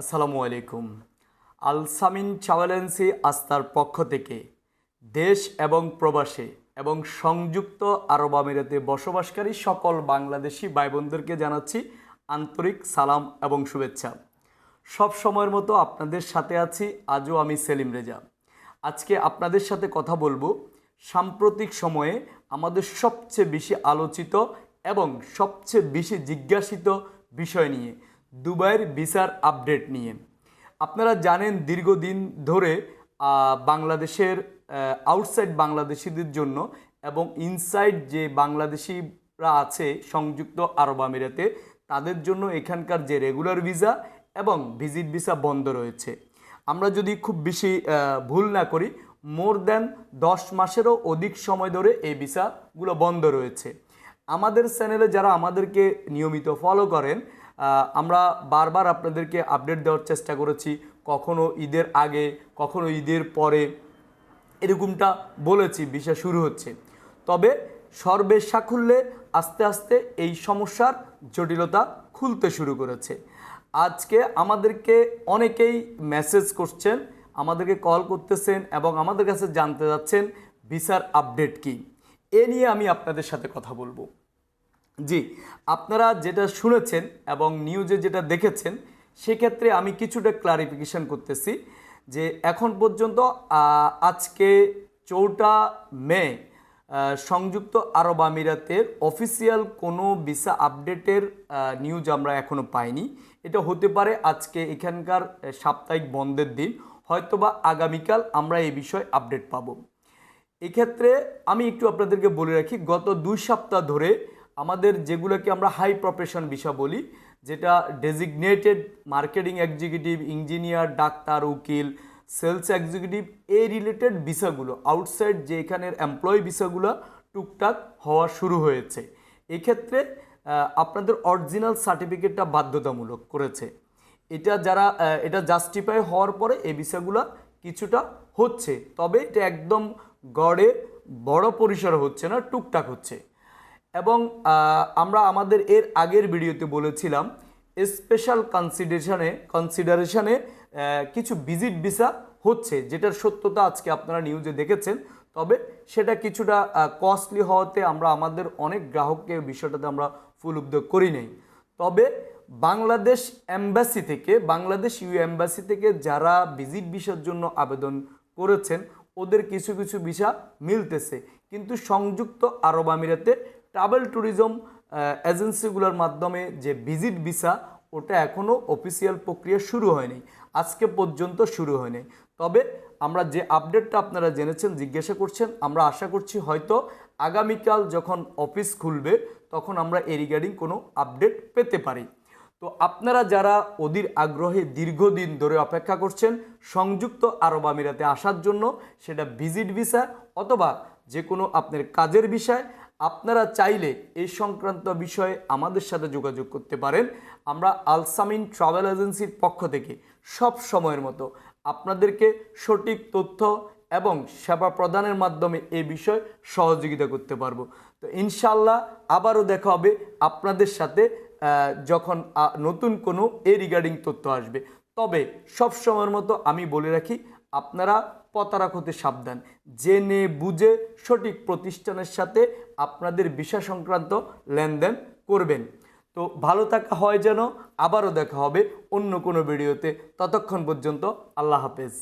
আসসালামু আলাইকুম। আলসামিন ট্রাভেলেন্সি আস্থার পক্ষ থেকে দেশ এবং প্রবাসে এবং সংযুক্ত আরব আমিরাতে বসবাসকারী সকল বাংলাদেশি ভাই বোনদেরকে জানাচ্ছি আন্তরিক সালাম এবং শুভেচ্ছা। সব সময়ের মতো আপনাদের সাথে আছি আজও আমি সেলিম রেজা। আজকে আপনাদের সাথে কথা বলব সাম্প্রতিক সময়ে আমাদের সবচেয়ে বেশি আলোচিত এবং সবচেয়ে বেশি জিজ্ঞাসিত বিষয় নিয়ে। দুবাইয়ের ভিসার আপডেট নিয়ে। আপনারা জানেন দীর্ঘদিন ধরে বাংলাদেশের আউটসাইড বাংলাদেশিদের জন্য এবং ইনসাইড যে বাংলাদেশিরা আছে সংযুক্ত আরব আমিরাতে, তাদের জন্য এখানকার যে রেগুলার ভিসা এবং ভিজিট ভিসা বন্ধ রয়েছে। আমরা যদি খুব বেশি ভুল না করি মোর দ্যান দশ মাসেরও অধিক সময় ধরে এই ভিসাগুলো বন্ধ রয়েছে। আমাদের চ্যানেলে যারা আমাদেরকে নিয়মিত ফলো করেন আমরা বারবার আপনাদেরকে আপডেট দেওয়ার চেষ্টা করেছি, কখনো ঈদের আগে, কখনো ঈদের পরে, এরকমটা বলেছি, ভিসা শুরু হচ্ছে। তবে সর্বের সাকুল্যে আস্তে আস্তে এই সমস্যার জটিলতা খুলতে শুরু করেছে। আজকে আমাদেরকে অনেকেই মেসেজ করছেন, আমাদেরকে কল করতেছেন এবং আমাদের কাছে জানতে যাচ্ছেন, ভিসার আপডেট কি? এ নিয়ে আমি আপনাদের সাথে কথা বলব। জি, আপনারা যেটা শুনেছেন এবং নিউজে যেটা দেখেছেন, সেক্ষেত্রে আমি কিছুটা ক্লারিফিকেশন করতেছি যে এখন পর্যন্ত আজকে চৌঠা মে সংযুক্ত আরব আমিরাতের অফিসিয়াল কোনো ভিসা আপডেটের নিউজ আমরা এখনও পাইনি। এটা হতে পারে আজকে এখানকার সাপ্তাহিক বন্ধের দিন, হয়তোবা আগামীকাল আমরা এই বিষয়ে আপডেট পাবো। এক্ষেত্রে আমি একটু আপনাদেরকে বলে রাখি, গত দুই সপ্তাহ ধরে আমাদের যেগুলোকে আমরা হাই প্রফেশন বিষয় বলি, যেটা designated marketing executive engineer doctor, উকিল সেলস এক্সিকিউটিভ এই রিলেটেড ভিসাগুলো আউটসাইড যে এখানের এমপ্লয়ি ভিসাগুলো টুকটাক হওয়া শুরু হয়েছে। এক্ষেত্রে আপনাদের অরিজিনাল সার্টিফিকেটটা বাধ্যতামূলক করেছে। এটা যারা এটা জাস্টিফাই হওয়ার পরে এই বিষয়গুলো কিছুটা হচ্ছে। তবে এটা একদম গড়ে বড় পরিসরে হচ্ছে না, টুকটাক হচ্ছে। এবং আমরা আমাদের এর আগের ভিডিওতে বলেছিলাম স্পেশাল কনসিডারেশনে কনসিডারেশনে কিছু ভিজিট ভিসা হচ্ছে, যেটার সত্যতা আজকে আপনারা নিউজে দেখেছেন। তবে সেটা কিছুটা কস্টলি হওয়াতে আমরা আমাদের অনেক গ্রাহককে বিষয়টাতে আমরা ফুল উদ্যোগ করি নাই। তবে বাংলাদেশ এম্বাসি থেকে, বাংলাদেশ ইউ এম্বাসি থেকে যারা ভিজিট ভিসার জন্য আবেদন করেছেন, ওদের কিছু কিছু ভিসা মিলতেছে। কিন্তু সংযুক্ত আরব আমিরাতে ট্রাভেল ট্যুরিজম এজেন্সিগুলোর মাধ্যমে যে ভিজিট ভিসা, ওটা এখনও অফিসিয়াল প্রক্রিয়া শুরু হয়নি। আজকে পর্যন্ত শুরু হয়নি। তবে আমরা যে আপডেটটা আপনারা জেনেছেন, জিজ্ঞাসা করছেন, আমরা আশা করছি হয়তো আগামীকাল যখন অফিস খুলবে, তখন আমরা এ রিগার্ডিং কোনো আপডেট পেতে পারি। তো আপনারা যারা অধীর আগ্রহে দীর্ঘদিন ধরে অপেক্ষা করছেন, সংযুক্ত আরব আমিরাতে আসার জন্য, সেটা ভিজিট ভিসা অথবা যে কোনো আপনার কাজের বিষয় আপনারা চাইলে এই সংক্রান্ত বিষয়ে আমাদের সাথে যোগাযোগ করতে পারেন। আমরা আলসামিন ট্রাভেল এজেন্সির পক্ষ থেকে সব সময়ের মতো আপনাদেরকে সঠিক তথ্য এবং সেবা প্রদানের মাধ্যমে এই বিষয়ে সহযোগিতা করতে পারব। তো ইনশাল্লাহ আবারও দেখা হবে আপনাদের সাথে যখন নতুন কোনো এ রিগার্ডিং তথ্য আসবে। তবে সব সময়ের মতো আমি বলে রাখি, আপনারা প্রতারক হতে সাবধান। জেনে বুঝে সঠিক প্রতিষ্ঠানের সাথে আপনাদের বিষয় সংক্রান্ত লেনদেন করবেন। তো ভালো থাকা হয় যেন, আবারও দেখা হবে অন্য কোনো ভিডিওতে। ততক্ষণ পর্যন্ত আল্লাহ হাফেজ।